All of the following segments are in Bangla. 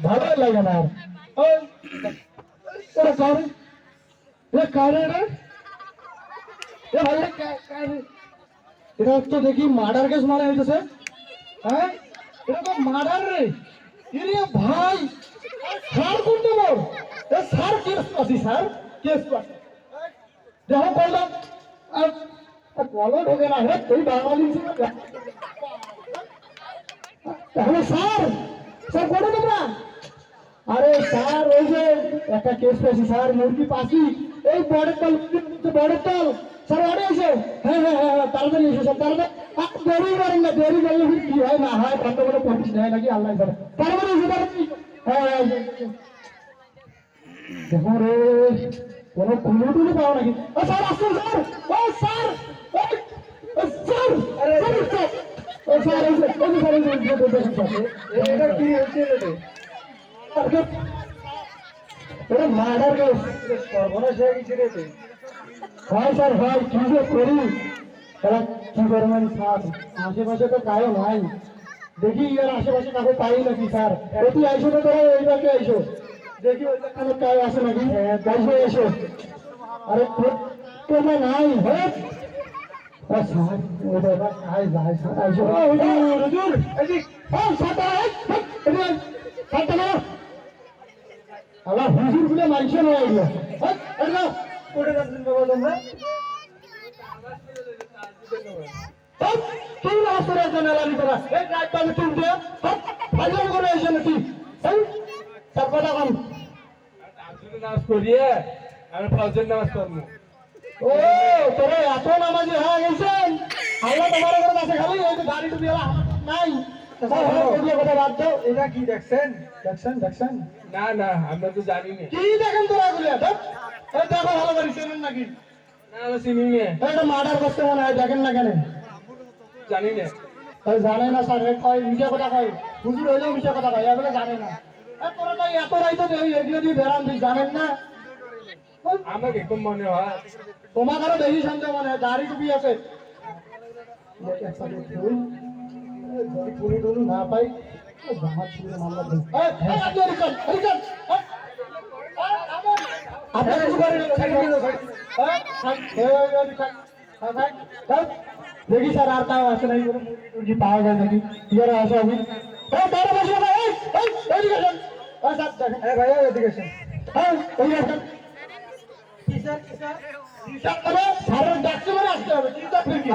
ভালো লাগে না আর ওই, ওরা কারে এ কারে রে এ ভাই এ কা- কারে এটা তো দেখি মার্ডার কেস মানে হইতেছে হ্যাঁ এটা তো মার্ডার রে ইরে ভাই স্যার কোন দেবো এ স্যার কেস পাচ্ছি স্যার কেস পাচ্ছি দেখো বললাম আর আর বলো ঢোকে না হে তুই বাঙালি ছিল তাহলে স্যার স্যার কোনে তোমরা আরে স্যার ওই যে একটা কেস পেয়েছি স্যার মুরগি পাখি এই বড়ের তল বড়ের তল স্যার অরে এসে। হ্যাঁ হ্যাঁ হ্যাঁ হ্যাঁ, তাড়াতাড়ি এসে স্যার তাড়াতাড়ি। দেরি করেন না দেরি করলে ফির কি হয় না হয় বন্ধ করে পঁচিশ নেয় নাকি আল্লাহ জানে তাড়াতাড়ি এসে তাড়াতাড়ি। হ্যাঁ হ্যাঁ। দেখো রে কোনো কুলো টুলো পাও নাকি? ও স্যার আসুন স্যার। ও স্যার ও স্যার আরে স্যার। ও স্যার যে স্যার দেখুন স্যার। এটা কি হচ্ছে রে হয়ে আশেপাশে তো কায়ো নাই দেখি আশেপাশে হ্যাঁ হুজুর এই যে ও সাতা এই এই সাতা না আল্লাহ হুজুরগুলো এগুলো হ্যাঁ এটা কোটে যাচ্ছেন বাবা তোমরা? হ্যাঁ, তুই রাস্তার একজন এলানি করা। এই রাত আমি তুই দে ফাইজান করে এসে নাকি। হ্যাঁ তার কম আসলে নামাজ পড়িয়ে আমি ফজর নামাজ পড়ব। ও তোরে এত নামাজি হয়ে গেছেন। আল্লাহ তোমার ঘরে খালি গাড়ি টুপি নাই। না না আমরা তো কি দেখেন তোরা এগুলো দেখ ভালো নাকি না মনে হয় দেখেন না কেন জানি জানে না স্যার কয় মিশা কথা কয় হুজুর হইলেও মিশা কথা কয় এগুলো জানে না তোরা তো এত রাইতো এগুলো জানেন না? আমাকে খুব মনে হয় তোমার আরও বেশি সন্দেহ মনে হয় দাড়ি টুপি আছে পুরি টুরি না পাই জামা ছিঁড়ে মামলা দেব। দেখি স্যার আর তাও আসে নাই পাওয়া যায় নাকি ইয়ারা আসে আমি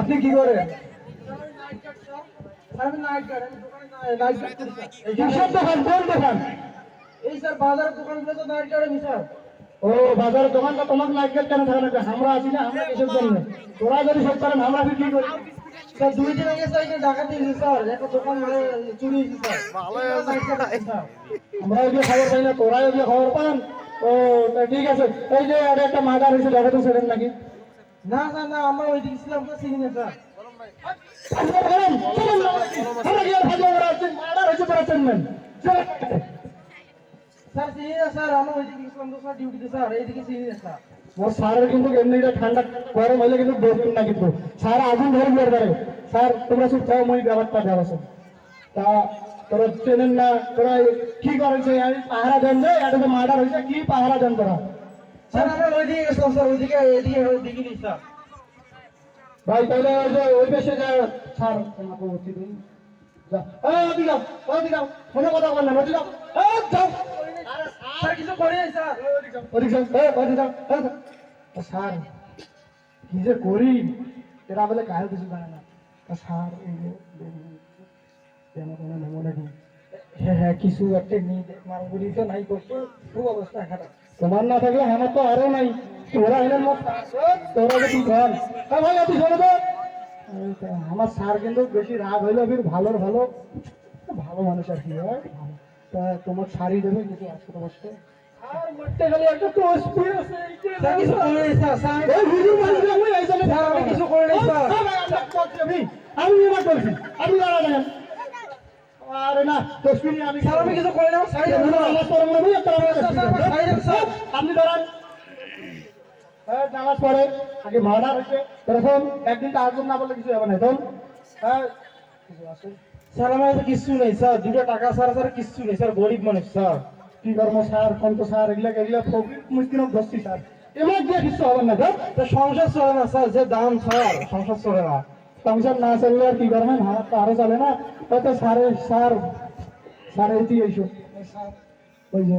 আপনি কি করি কিসের দোকান? কোন দোকান? এই স্যার বাজারের দোকানগুলো তো নাইট গার্ড আমি স্যার? ও বাজারের দোকানটা তোমার নাইট গার্ড কেন থাকে না? আমরা আছি না আমরা কিসের জন্য? তোরা যদি সব করেন আমরা কি করি? স্যার দুই দিন আগে স্যার ডাকাতি হয়েছে স্যার একটা দোকান মানে চুরি হয়েছে স্যার। আমরা ওই খবর পাই না তোরা ওই খবর পান ও ঠিক আছে। এই যে আর একটা মার্ডার হয়েছে দেখো তো সেরেন নাকি? না না না আমরা ওই দিকে ছিলাম স্যার স্যার না আমরা ওই দিকে ছিলাম স্যার ডিউটিতে স্যার এইদিকে চিনি না স্যার। ওর স্যারের কিন্তু এমনিটা ঠান্ডা গরম হলে কিন্তু বসবেন না কিন্তু স্যার আগুন ধরে বিয়ার পারে স্যার তোমরা শুধু চাও মই ব্যাপারটা দেওয়া তা তোরা চেনেন না তোরা কি করেছে আমি পাহারা দেন যে এটা তো মার্ডার হয়েছে কি পাহারা দেন তোরা স্যার আমরা ওই দিকে গেছিলাম স্যার ওইদিকে এদিকে ওইদিকে নেই স্যার ভাই তাহলে ওই ওই পাশে যা স্যার তোমাকে উঠি দিন যা ওদিকে যাও ওদিকে যাও। কথা বল না ওদিকে যাও। এই যাও। স্যার কিছু করে স্যার। ওদিকে যাও ওদিকে যাও এই ওদিকে যাও এই যাও। ও স্যার কি যে করি? এরা বলে কাজ কিছু জানে না। স্যার এই যে কেন কোনো নেমো নাকি হ্যাঁ হ্যাঁ কিছু একটা নিয়ে মারগুলি তো নাই করতো খুব অবস্থা খারাপ। তোমার না থাকলে আমার তো আরও নাই। তোরা এলেন মত তোরা ভাই তো এই তো, আমার স্যার কিন্তু বেশি রাগ হইল ফির ভালোর ভালো। ভালো মানুষ আর কি হয়? তা তোমার শাড়ি দেবে কিছু আসতে কষ্ট আর একটা তো স্পিড আছে স্যার কিছু করে নাই স্যার স্যার। এই ভিডিও বানিয়ে আমি এবার বলছি আমি দাঁড়া দেখেন আরে না আমি আমি কিছু করে না সাইড নামাজ পড়ব না বুঝতে পারবেন স্যার আপনি দাঁড়ান হ্যাঁ নামাজ পড়ে আগে মার্ডার হয়েছে। এরকম একদিন তো আগুন না বললে কিছু হবে না। এখন হ্যাঁ। কিছু স্যার, আমার কাছে কিচ্ছু নেই, স্যার। দুটো টাকা স্যার স্যার, কিচ্ছু নেই, স্যার। গরিব মানুষ, স্যার। কি করব, স্যার? কোন তো, স্যার, এগুলা এগুলা মুশকিল ধরছি, স্যার। এবার দিয়ে কিচ্ছু হবে না, স্যার। সংসার চলে না, স্যার, যে দাম, স্যার। সংসার চলে না। সংসার না চললে আর কি করবেন হাত তো আরও চলে না। তাই তো স্যারে স্যার তুই এইসব ওই যে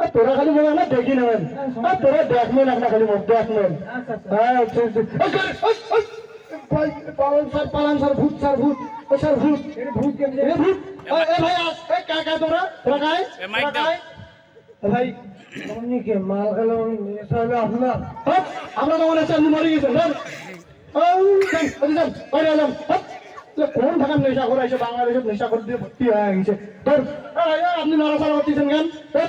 আর তোরা খালি মনে হয় না দেখি নেবেন আর তোরা দেখবেন একটা খালি মোট দেখবেন হ্যাঁ পালন স্যার পালন স্যার ভূত স্যার ভূত। ও স্যার ভূত। ভূত ভূত? ভাই আস। কায়? তোরা ভাই আপনি কে মাল খেলো নেশা আপনার? হ্যাঁ আমরা তো মনে হচ্ছে আপনি মরে গেছেন হ্যাঁ। কোন থাকার নেশা করে এসে বাংলাদেশের নেশা করে দিয়ে ভর্তি হয়ে গেছে? আপনি নড়াচড়া করতেছেন কেন? স্যার